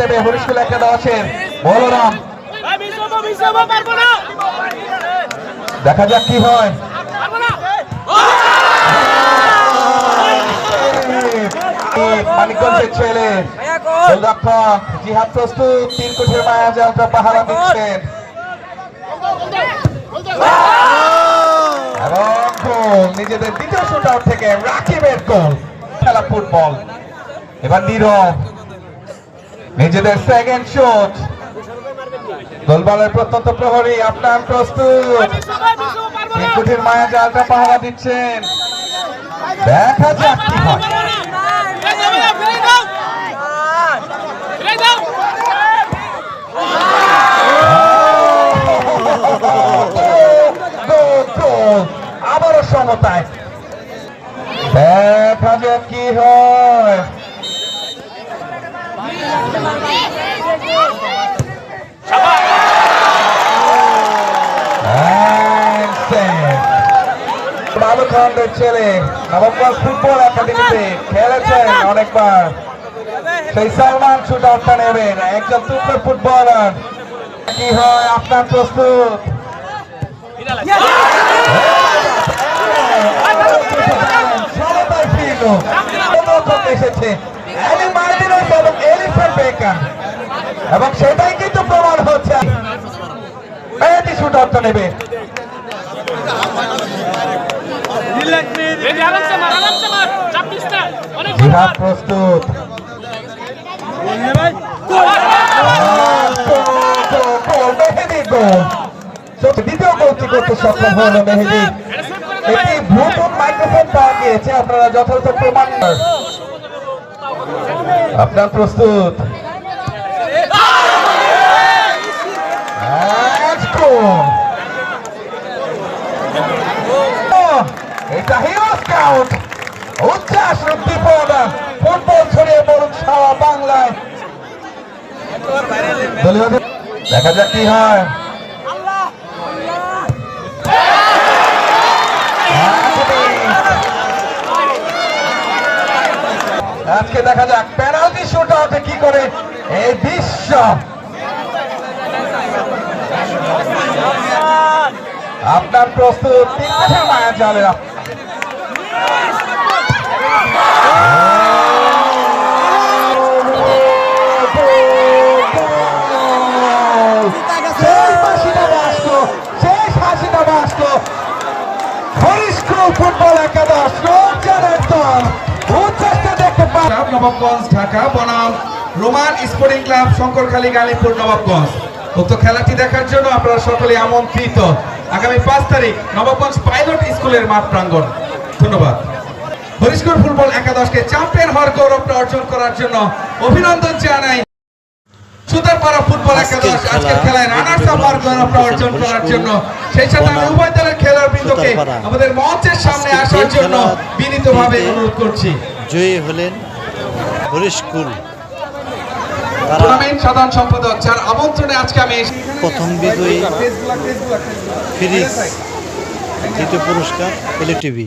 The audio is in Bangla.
দেবে হরিশকুল একাদশের বলরাম। দেখা যাক কি হয়। মানিকগঞ্জের ছেলে। গোলরক্ষক জিহাদ প্রস্তুত তিন কোঠের মায়া জালটা পাহারা দিচ্ছেন নিজেদের দ্বিতীয় শুট আউট থেকে রাকিবের গোল খেলা ফুটবল। এবার নীরব। নিজেদের সেকেন্ড শুট গোলবালের প্রত্যন্ত প্রহরী আপনার প্রস্তুত। তিন মায়া জালটা পাহারা দিচ্ছেন। দেখা যাক কি হয়। আবারও সমতায়। দেখা যাক কি হয়। বাবু খানদের ছেলে নবমগঞ্জ ফুটবল একাডেমিতে খেলেছেন অনেকবার। সেই সালমান শুট নেবেন একজন তুল্য ফুটবলার। কি হয় আপনার প্রস্তুত? এসেছে এবং সেটাই কিন্তু প্রমাণ হচ্ছে। শুট আউটটা নেবে। জিহাদ প্রস্তুত গোল, মেহেদি গোল সত্যি দ্বিতীয় গোলটি করতে সক্ষম হলো মেহেদি। একটি ব্লুটুথ মাইক্রোফোন পাওয়া গিয়েছে আপনারা যথাযথ প্রমাণ আপনার প্রস্তুত। এটা হিরো স্কাউট। উচ্ছ্বাস উদ্দীপনা ফুটবল ছড়িয়ে পড়ুক সারা বাংলায়। দেখা যাক কি হয়। আজকে দেখা যাক পেনাল্টি শুট আউটে কি করে এই দৃশ্য আপনার প্রস্তুত তিন কোঠের মায়া জালে ঢাকা, বনাম, Roman sporting club, Shankarkhali Galipur Nawabganj. উক্ত খেলাটি দেখার জন্য আপনারা সকলে আমন্ত্রিত। আগামী পাঁচ তারিখ নবাবগঞ্জ পাইলট স্কুলের মাঠ প্রাঙ্গণ। ধন্যবাদ। হরিশকুল ফুটবল একাদশকে চ্যাম্পিয়ন হওয়ার গৌরবটা অর্জন করার জন্য অভিনন্দন জানাই। সুতারপাড়া ফুটবল একাদশ আজকের খেলায় রানার্স আপ হওয়ার গৌরবটা অর্জন করার জন্য। সেই সাথে আমি উভয় দলের খেলার বৃন্দকে আমাদের মঞ্চের সামনে আসার জন্য বিনীতভাবে অনুরোধ করছি। জয়ী হলেন হরিশকুল। টুর্নামেন্ট সাধারণ সম্পাদক যার আমন্ত্রণে আজকে আমি প্রথম বিজয়ী ফিরিজ দ্বিতীয় পুরস্কার এলটিভি।